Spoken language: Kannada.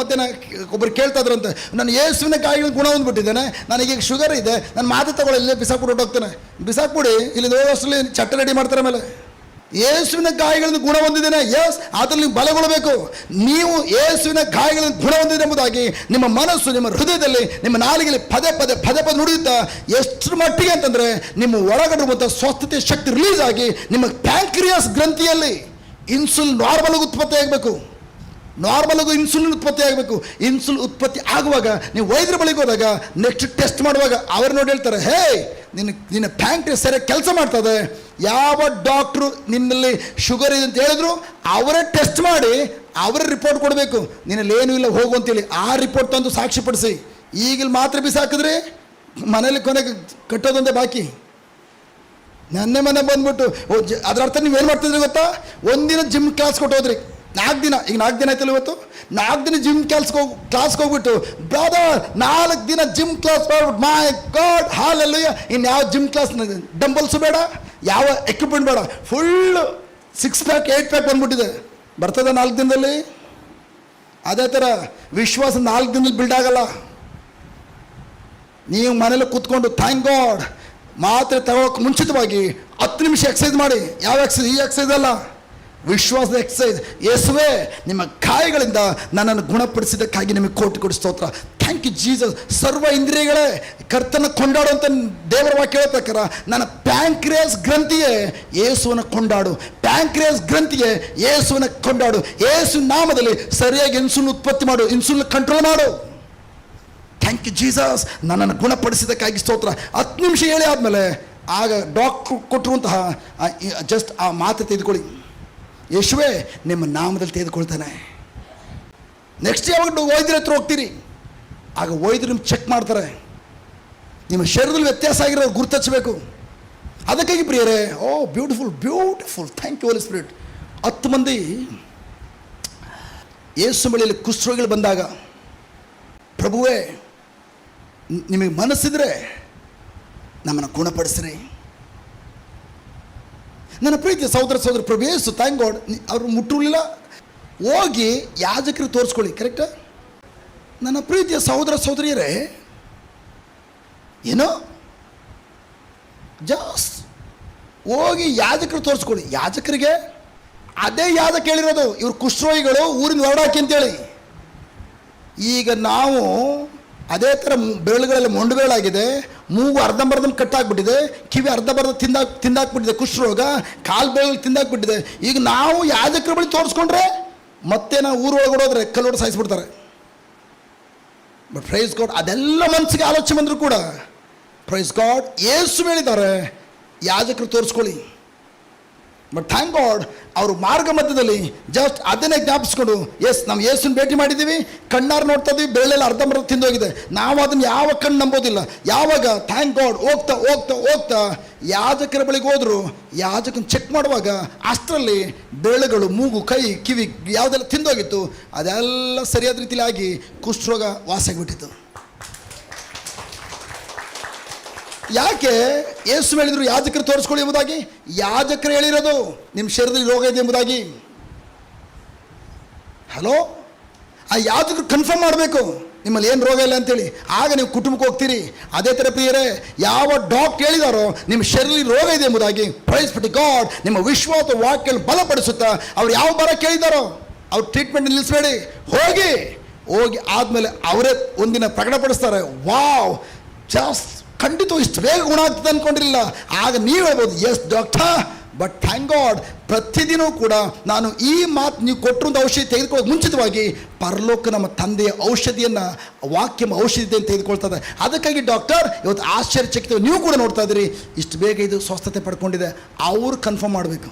ಮತ್ತೆ ನಾನು ಒಬ್ಬರು ಕೇಳ್ತಾ ಇದ್ರಂತೆ ನಾನು ಯೇಸುವಿನ ಕಾಯಿಗಳ ಗುಣ ಹೊಂದ್ಬಿಟ್ಟಿದ್ದೇನೆ, ನನಗೀಗ ಶುಗರ್ ಇದೆ, ನಾನು ಮಾತು ತಗೊಳ್ಳಿ, ಇಲ್ಲೇ ಬಿಸಾಕ್ಬಿಟ್ಟು ಹೋಗ್ತೇನೆ ಬಿಸಾಕ್ಬಿಡಿ, ಇಲ್ಲಿ ಹೋಗೋಷ್ಟರಲ್ಲಿ ಚಟ್ಟ ರೆಡಿ ಮಾಡ್ತಾರೆ ಮೇಲೆ. ಯೇಸುವಿನ ಗಾಯಗಳನ್ನು ಗುಣ ಹೊಂದಿದ್ದೇನೆ ಎಸ್ ಅದರಲ್ಲಿ ಬಲಗೊಳ್ಳಬೇಕು ನೀವು ಯೇಸುವಿನ ಗಾಯಗಳನ್ನು ಗುಣ ಹೊಂದಿದೆ ಎಂಬುದಾಗಿ ನಿಮ್ಮ ಮನಸ್ಸು, ನಿಮ್ಮ ಹೃದಯದಲ್ಲಿ, ನಿಮ್ಮ ನಾಲಿಗೆಯಲ್ಲಿ ಪದೇ ಪದೇ ಪದೇ ಪದೇ ನುಡಿಯುತ್ತಾ ಎಷ್ಟು ಮಟ್ಟಿಗೆ ಅಂತಂದರೆ ನಿಮ್ಮ ಒಳಗಡೆ ಸ್ವಸ್ಥತೆ ಶಕ್ತಿ ರಿಲೀಸ್ ಆಗಿ ನಿಮ್ಮ ಪ್ಯಾಂಕ್ರಿಯಾಸ್ ಗ್ರಂಥಿಯಲ್ಲಿ ಇನ್ಸುಲ್ ನಾರ್ಮಲ್ ಉತ್ಪತ್ತಿ ಆಗಬೇಕು ನಾರ್ಮಲ್ ಆಗು ಇನ್ಸುಲಿನ್ ಉತ್ಪತ್ತಿ ಆಗಬೇಕು. ಇನ್ಸುಲ್ ಉತ್ಪತ್ತಿ ಆಗುವಾಗ, ನೀವು ವೈದ್ಯರ ಬಳಿಗೆ ಹೋದಾಗ ನೆಕ್ಸ್ಟ್ ಟೆಸ್ಟ್ ಮಾಡುವಾಗ ಅವ್ರು ನೋಡಿ ಹೇಳ್ತಾರೆ ಹೇ ನಿನ್ನ ನಿನ್ನ ಪ್ಯಾಂಕ್ರಿಯಸ್ ಸರಿಯಾಗಿ ಕೆಲಸ ಮಾಡ್ತದೆ. ಯಾವ ಡಾಕ್ಟ್ರು ನಿನ್ನಲ್ಲಿ ಶುಗರ್ ಇದೆ ಅಂತ ಹೇಳಿದ್ರು, ಅವರೇ ಟೆಸ್ಟ್ ಮಾಡಿ, ಅವರೇ ರಿಪೋರ್ಟ್ ಕೊಡಬೇಕು. ನಿನ್ನಲ್ಲಿ ಏನೂ ಇಲ್ಲ, ಹೋಗು ಅಂತೇಳಿ ಆ ರಿಪೋರ್ಟ್ ತಂದು ಸಾಕ್ಷಿಪಡಿಸಿ ಈಗಿಲ್ ಮಾತ್ರ ಬಿಸಾಕಿದ್ರೆ, ಮನೇಲಿ ಕೊನೆಗೆ ಕಟ್ಟೋದೊಂದೇ ಬಾಕಿ. ನನ್ನೆ ಮನೆ ಬಂದ್ಬಿಟ್ಟು ಅದರ ಅರ್ಥ ಏನು ಮಾಡ್ತಿದ್ರಿ ಗೊತ್ತಾ? ಒಂದಿನ ಜಿಮ್ ಕ್ಲಾಸ್ ಕೊಟ್ಟೋದ್ರಿ ನಾಲ್ಕು ದಿನ, ಈಗ ನಾಲ್ಕು ದಿನ ಆಯ್ತಲ್ಲ ಇವತ್ತು? ನಾಲ್ಕು ದಿನ ಜಿಮ್ ಕ್ಲಾಸ್ಗೆ ಹೋಗಿ ಕ್ಲಾಸ್ಗೆ ಹೋಗ್ಬಿಟ್ಟು ಬ್ರದರ್ ನಾಲ್ಕು ದಿನ ಜಿಮ್ ಕ್ಲಾಸ್ ಮಾಡ್ಬಿಟ್ಟು ಮೈ ಗಾಡ್ ಹಾಲಲ್ಲ ಇನ್ನು ಯಾವ ಜಿಮ್ ಕ್ಲಾಸ್ ಡಂಬಲ್ಸು ಬೇಡ, ಯಾವ ಎಕ್ವಿಪ್ಮೆಂಟ್ ಬೇಡ. Full six pack eight pack ಬಂದ್ಬಿಟ್ಟಿದೆ. ಬರ್ತದೆ ನಾಲ್ಕು ದಿನದಲ್ಲಿ? ಅದೇ ಥರ ವಿಶ್ವಾಸ ನಾಲ್ಕು ದಿನದಲ್ಲಿ ಬಿಲ್ಡ್ ಆಗಲ್ಲ. ನೀವು ಮನೇಲಿ ಕೂತ್ಕೊಂಡು ಥ್ಯಾಂಕ್ ಗಾಡ್ ಮಾತ್ರೆ ತಗೋಕೆ ಮುಂಚಿತವಾಗಿ ಹತ್ತು ನಿಮಿಷ ಎಕ್ಸಸೈಸ್ ಮಾಡಿ. ಯಾವ ಎಕ್ಸಸೈಸ್ ಈ ಎಕ್ಸಸೈಸ್ ಅಲ್ಲ. ವಿಶ್ವಾಸದ ಎಕ್ಸೈಸ್ ಯೇಸುವೆ, ನಿಮ್ಮ ಕಾಯಗಳಿಂದ ನನ್ನನ್ನು ಗುಣಪಡಿಸಿದ್ದಕ್ಕಾಗಿ ನಿಮಗೆ ಕೋಟಿ ಕೊಡಿ ಸ್ತೋತ್ರ. ಥ್ಯಾಂಕ್ ಯು ಜೀಸಸ್ ಸರ್ವ ಇಂದ್ರಿಯಗಳೇ, ಕರ್ತನ ಕೊಂಡಾಡುವಂಥ ದೇವರ ವಾಕ್ಯ ಹೇಳೋ ಪ್ರಕಾರ ನನ್ನ ಪ್ಯಾಂಕ್ರಿಯಸ್ ಗ್ರಂಥಿಯೇ ಯೇಸುವನ ಕೊಂಡಾಡು. ಪ್ಯಾಂಕ್ರಿಯಸ್ ಗ್ರಂಥಿಯೇ ಯೇಸುವನ ಕೊಂಡಾಡು. ಯೇಸು ನಾಮದಲ್ಲಿ ಸರಿಯಾಗಿ ಇನ್ಸುಲಿನ್ ಉತ್ಪತ್ತಿ ಮಾಡು. ಇನ್ಸುಲಿನ್ ಕಂಟ್ರೋಲ್ ಮಾಡು. ಥ್ಯಾಂಕ್ ಯು ಜೀಸಸ್ ನನ್ನನ್ನು ಗುಣಪಡಿಸಿದ್ದಕ್ಕಾಗಿ ಸ್ತೋತ್ರ. ಹತ್ತು ನಿಮಿಷ ಹೇಳಿ ಆದಮೇಲೆ ಆಗ ಡಾಕ್ಟ್ರು ಕೊಟ್ಟಿರುವಂತಹ ಜಸ್ಟ್ ಆ ಮಾತು ತೆಗೆದುಕೊಳ್ಳಿ. ಯೇಸುವೆ, ನಿಮ್ಮ ನಾಮದಲ್ಲಿ ತೆಗೆದುಕೊಳ್ತಾನೆ. ನೆಕ್ಸ್ಟ್ ಯಾವಾಗ ವೈದ್ಯರ ಹತ್ರ ಹೋಗ್ತೀರಿ? ಆಗ ವೈದ್ಯರು ನಿಮ್ಗೆ ಚೆಕ್ ಮಾಡ್ತಾರೆ. ನಿಮ್ಮ ಶರೀರದಲ್ಲಿ ವ್ಯತ್ಯಾಸ ಆಗಿರೋದು ಗುರುತಚ್ಚಬೇಕು ಅದಕ್ಕಾಗಿ ಪ್ರಿಯರೇ, ಓ beautiful beautiful thank you holy spirit ಹತ್ತು ಮಂದಿ ಯೇಸು ಬಳಿಯಲ್ಲಿ ಕುಷ್ಠರೋಗಿಗಳು ಬಂದಾಗ, ಪ್ರಭುವೇ, ನಿಮಗೆ ಮನಸ್ಸಿದ್ರೆ ನಮ್ಮನ್ನು ಗುಣಪಡಿಸ್ರಿ. ನನ್ನ ಪ್ರೀತಿ ಸಹೋದರ ಸಹೋದರ ಯೇಸು ಥ್ಯಾಂಕ್ ಗಾಡ್ ಅವರು ಮುಟ್ಟಲಿಲ್ಲ ಹೋಗಿ ಯಾಜಕರು ತೋರಿಸ್ಕೊಳ್ಳಿ ಕರೆಕ್ಟಾ ನನ್ನ ಪ್ರೀತಿಯ ಸಹೋದರ ಸಹೋದರಿಯರೇ, ಏನೋ? ಜಾಸ್ ಹೋಗಿ ಯಾಜಕರು ತೋರಿಸ್ಕೊಳ್ಳಿ. ಯಾಜಕರಿಗೆ? ಅದೇ ಯಾಜಕ ಹೇಳಿರೋದು, ಇವರು ಕುಷ್ಠರೋಗಿಗಳು, ಊರಿನ ಹೊರಡಾಕಿ ಅಂತೇಳಿ. ಈಗ ನಾವು ಅದೇ ಥರ ಬೆರಳುಗಳಲ್ಲಿ ಬೆರಳುಗಳೆಲ್ಲ ಮೊಂಡು ಬೆರಳಾಗಿದೆ. ಮೂಗು ಅರ್ಧಂಬರ್ಧಂ ಕಟ್ಟಾಕ್ಬಿಟ್ಟಿದೆ ಕಿವಿ ಅರ್ಧಂಬರ್ಧ ತಿಂದಾಕ್ ತಿಂದಾಕ್ಬಿಟ್ಟಿದೆ ಕುಷ್ಠರೋಗ ಕಾಲು ಬೆರಳು ತಿಂದಾಕ್ಬಿಟ್ಟಿದೆ ಈಗ ನಾವು ಯಾಜಕರ ಬಳಿ ತೋರಿಸ್ಕೊಂಡ್ರೆ ಮತ್ತೆ ನಾವು ಊರೊಳಗೆ ಹೋದ್ರೆ ಕಲ್ಲೋಡು ಸಾಯಿಸ್ಬಿಡ್ತಾರೆ. ಬಟ್ ಪ್ರೈಸ್ ಗಾಡ್ ಅದೆಲ್ಲ ಮನಸ್ಸಿಗೆ ಆಲೋಚನೆ ಬಂದರೂ ಕೂಡ. ಪ್ರೈಸ್ ಗಾಡ್ ಏಸು ಹೇಳಿದ್ದಾರೆ ಯಾಜಕರು ತೋರಿಸ್ಕೊಳ್ಳಿ. ಬಟ್ ಥ್ಯಾಂಕ್ ಗಾಡ್ ಅವರು ಮಾರ್ಗ ಮಧ್ಯದಲ್ಲಿ ಜಸ್ಟ್ ಅದನ್ನೇ ಜ್ಞಾಪಿಸ್ಕೊಂಡು ಎಸ್ ನಾವು ಯೇಸುನ ಭೇಟಿ ಮಾಡಿದ್ದೀವಿ, ಕಣ್ಣಾರು ನೋಡ್ತಾ ಇದ್ದೀವಿ ಬೆಳ್ಳೆಲ್ಲ ಅರ್ಧಂಬರ್ಧ ತಿಂದೋಗಿದೆ ನಾವು ಅದನ್ನು ಯಾವ ಕಣ್ಣು ನಂಬೋದಿಲ್ಲ. ಯಾವಾಗ ಥ್ಯಾಂಕ್ ಗಾಡ್ ಹೋಗ್ತಾ ಹೋಗ್ತಾ ಹೋಗ್ತಾ ಯಾಜಕರ ಬಳಿಗೆ ಹೋದರು, ಯಾಜಕನ ಚೆಕ್ ಮಾಡುವಾಗ ಅಷ್ಟರಲ್ಲಿ ಬೆಳೆಗಳು ಮೂಗು, ಕೈ, ಕಿವಿ, ಯಾವುದೆಲ್ಲ ತಿಂದೋಗಿತ್ತು ಅದೆಲ್ಲ ಸರಿಯಾದ ರೀತಿಯಲ್ಲಿ ಆಗಿ ಕುಷ್ಠರೋಗ ವಾಸಾಗಿಬಿಟ್ಟಿತ್ತು ಯಾಕೆ ಏಸು ಹೇಳಿದ್ರು ಯಾಜಕರು ತೋರಿಸ್ಕೊಳ್ಳಿ ಎಂಬುದಾಗಿ? ಯಾಜಕರು ಹೇಳಿರೋದು ನಿಮ್ಮ ಶರೀರದಲ್ಲಿ ರೋಗ ಇದೆ ಎಂಬುದಾಗಿ. ಹಲೋ ಆ ಯಾಜಕರು ಕನ್ಫರ್ಮ್ ಮಾಡಬೇಕು. ನಿಮ್ಮಲ್ಲಿ ಏನು ರೋಗ ಇಲ್ಲ ಅಂತೇಳಿ. ಆಗ ನೀವು ಕುಟುಂಬಕ್ಕೆ ಹೋಗ್ತೀರಿ. ಅದೇ ಥರ ಪ್ರಿಯರೇ, ಯಾವ ಡಾಕ್ಟ್ ಹೇಳಿದಾರೋ ನಿಮ್ಮ ಶರೀರದಲ್ಲಿ ರೋಗ ಇದೆ ಎಂಬುದಾಗಿ ಪ್ರೈಸ್ ಬಿಟ್ಟು ಗಾಡ್ ನಿಮ್ಮ ವಿಶ್ವಾಸ ವಾಕ್ಯಲ್ಲಿ ಬಲಪಡಿಸುತ್ತಾ ಅವ್ರು ಯಾವ ಬರ ಕೇಳಿದಾರೋ ಅವ್ರು ಟ್ರೀಟ್ಮೆಂಟ್ ನಿಲ್ಲಿಸಬೇಡಿ. ಹೋಗಿ ಹೋಗಿ ಆದಮೇಲೆ ಅವರೇ ಒಂದಿನ ಪ್ರಕಟಪಡಿಸ್ತಾರೆ. ವಾವ್ ಜಾಸ್ ಖಂಡಿತ ಇಷ್ಟು ಬೇಗ ಗುಣ ಆಗ್ತದೆ ಅಂದ್ಕೊಂಡಿರಲಿಲ್ಲ ಆಗ ನೀವು ಹೇಳ್ಬೋದು yes doctor but thank god ಪ್ರತಿದಿನವೂ ಕೂಡ ನಾನು ಈ ಮಾತು ನೀವು ಕೊಟ್ಟಿರುವಂಥ ಔಷಧಿ ತೆಗೆದುಕೊಳ್ಳೋದು ಮುಂಚಿತವಾಗಿ, ಪರಲೋಕ ನಮ್ಮ ತಂದೆಯ ಔಷಧಿಯನ್ನು, ವಾಕ್ಯ ಔಷಧಿಯನ್ನು ತೆಗೆದುಕೊಳ್ತದೆ. ಅದಕ್ಕಾಗಿ ಡಾಕ್ಟರ್ ಇವತ್ತು ಆಶ್ಚರ್ಯಚಕಿತ ನೀವು ಕೂಡ ನೋಡ್ತಾ ಇದ್ದೀರಿ. ಇಷ್ಟು ಬೇಗ ಇದು ಸ್ವಸ್ಥತೆ ಪಡ್ಕೊಂಡಿದೆ. ಅವರು ಕನ್ಫರ್ಮ್ ಮಾಡಬೇಕು.